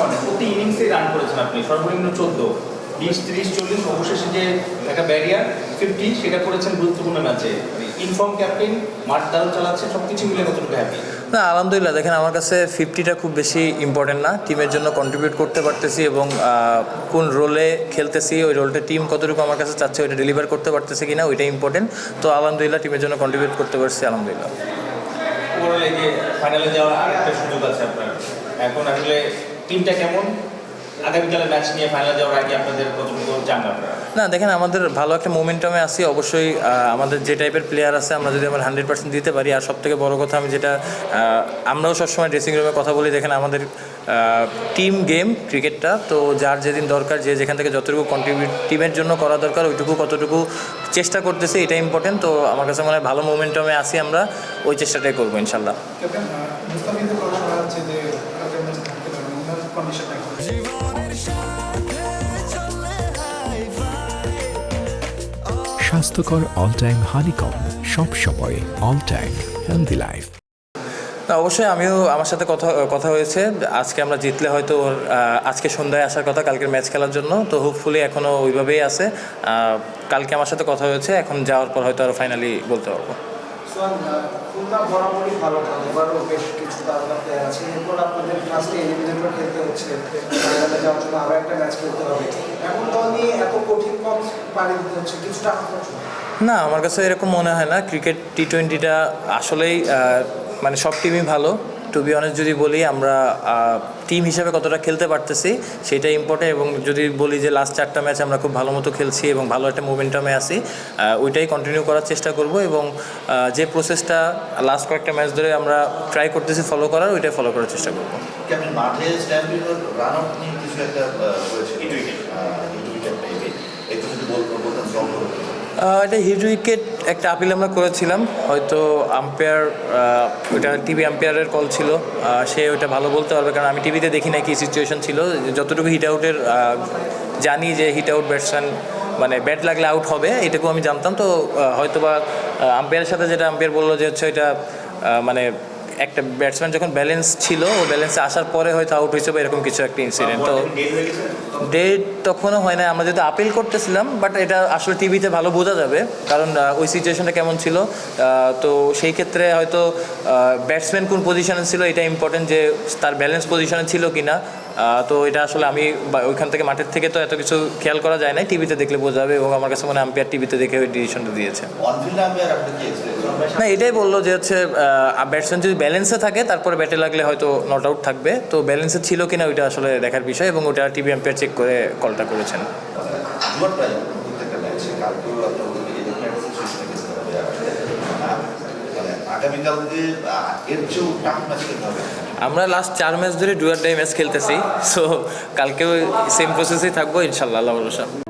মানে প্রতি ইনিংসে রান করেছেন আপনি সর্বনিম্ন চোদ্দ। বিশ তিরিশ চল্লিশ অবশেষে যে একটা ব্যারিয়ার ফিফটি সেটা করেছেন গুরুত্বপূর্ণ ম্যাচে ইনফর্ম ক্যাপ্টেন মাঠ দারুণ চালাচ্ছে সব কিছু মিলে কতটুকু হ্যাপি না আলহামদুলিল্লাহ দেখেন আমার কাছে ফিফটিটা খুব বেশি ইম্পর্টেন্ট না। টিমের জন্য কন্ট্রিবিউট করতে পারতেছি এবং কোন রোলে খেলতেছি ওই রোলটা টিম কতটুকু আমার কাছে চাচ্ছে ওইটা ডেলিভার করতে পারতেছে কিনা ওইটা ইম্পর্টেন্ট তো আলহামদুলিল্লাহ টিমের জন্য কন্ট্রিবিউট করতে পারছি আলহামদুলিল্লাহ। ফাইনালে যাওয়ার আরেকটা সুযোগ আছে আপনার। এখন আসলে টিমটা কেমন? আগামীকালে ম্যাচ নিয়ে ফাইনালে যাওয়ার আগে আপনাদের কতটুকু চান আপনারা না দেখেন আমাদের ভালো একটা মোমেন্টামে আছি। অবশ্যই আমাদের যে টাইপের প্লেয়ার আছে আমরা যদি আমরা হান্ড্রেড পার্সেন্ট দিতে পারি। আর সব থেকে বড় কথা আমি যেটা আমরাও সবসময় ড্রেসিং রুমে কথা বলি দেখেন আমাদের টিম গেম ক্রিকেটটা তো যার যেদিন দরকার যে যেখান থেকে যতটুকু কন্ট্রিবিউট টিমের জন্য করা দরকার ওইটুকু কতটুকু চেষ্টা করতেছে এটা ইম্পর্টেন্ট তো আমার কাছে মনে হয় ভালো মোমেন্টামে আছি আমরা ওই চেষ্টাটাই করব ইনশাল্লাহ ক্যাপ্টেন মুস্তাফিজের কথা বলা হচ্ছে যে কালকের ম্যাচে থাকতে পারবে স্বাস্থ্যকর অল টাইম হানিকম সব সময় অল টাইম হেলদি লাইফ না, অবশ্যই আমিও আমার সাথে কথা কথা হয়েছে। আজকে আমরা জিতলে হয়তো ওর আজকে সন্ধ্যায় আসার কথা, কালকের ম্যাচ খেলার জন্য। তো হোপফুলি এখনও ওইভাবেই আছে। কালকে আমার সাথে কথা হয়েছে, এখন যাওয়ার পর হয়তো আরও ফাইনালি বলতে পারব। খুলনা বরাবরই ভালো এবারও বেশ কিছু আছে। এরপর আপনাদের ফার্স্টে এলিমিনেটর খেলতে হচ্ছে। যাওয়ার জন্য একটা ম্যাচ খেলতে হবে। এমন দল নিয়ে এত কঠিন দিতে হচ্ছে, কিছুটা না, আমার কাছে এরকম মনে হয় না। ক্রিকেট টি টোয়েন্টিটা আসলেই মানে সব টিমই ভালো। টু বি অনেস্ট যদি বলি আমরা টিম হিসাবে কতটা খেলতে পারতেছি সেটা ইম্পর্টেন্ট এবং যদি বলি যে লাস্ট চারটা ম্যাচ আমরা খুব ভালো মতো খেলছি এবং ভালো একটা মুভমেন্টামে আহ, ওইটাই কন্টিনিউ করার চেষ্টা করব এবং যে প্রসেসটা লাস্ট কয়েকটা ম্যাচ ধরে আমরা ট্রাই করতেছি ফলো করার ওইটাই ফলো করার চেষ্টা করব। মাঠে আহ, হয়েছে hit wicket hit wicket maybe একটু যদি বল বলতেন সলভ করে আহ, এটা হিট উইকেট একটা আপিল আমরা করেছিলাম। হয়তো আম্পায়ার ওটা টিভি আম্পায়ারের কল ছিল। সে ওটা ভালো বলতে পারবে কারণ আমি টিভিতে দেখি না কি সিচুয়েশন ছিল। যতটুকু হিট আউটের জানি যে হিট আউট ব্যাটসম্যান মানে ব্যাট লাগলে আউট হবে এটুকু আমি জানতাম। তো আহ, হয়তো বা আম্পায়ারের সাথে যেটা আম্পায়ার বলল যে হচ্ছে এটা মানে একটা ব্যাটসম্যান যখন ব্যালেন্স ছিল ও ব্যালেন্সে আসার পরে হয়তো আউট হয়েছে বা এরকম কিছু একটা ইনসিডেন্ট তো ডেট তখনও হয় না আমরা যেহেতু আপিল করতেছিলাম বাট এটা আসলে টিভিতে ভালো বোঝা যাবে। কারণ ওই সিচুয়েশনটা কেমন ছিল? তো সেই ক্ষেত্রে হয়তো ব্যাটসম্যান কোন পজিশনে ছিল এটা ইম্পর্টেন্ট যে তার ব্যালেন্স পজিশনে ছিল কি না তো এটা আসলে আমি ওইখান থেকে মাঠের থেকে তো এত কিছু খেয়াল করা যায় না টিভিতে দেখলে বোঝা যাবে এবং আমার কাছে মনে আম্পায়ার টিভিতে দেখে ওই ডিসিশনটা দিয়েছে। না এটাই বলল যে হচ্ছে ব্যাটসম্যান যদি ব্যালেন্সে থাকে তারপরে ব্যাটে লাগলে হয়তো নট আউট থাকবে। তো ব্যালেন্সে ছিল কিনা ওইটা আসলে দেখার বিষয় এবং ওটা টিভি আম্পায়ার চেক করে কলটা করেছেন। মানে আগামীকালকে আহ, এর চেয়েও টাফ ম্যাচ খেলতে হবে। আমরা লাস্ট চার ম্যাচ ধরে ডুয়ার ডাই ম্যাচ খেলতেছি সো কালকেও সেম প্রসেসেই থাকব ইনশাল্লাহ আল্লাহ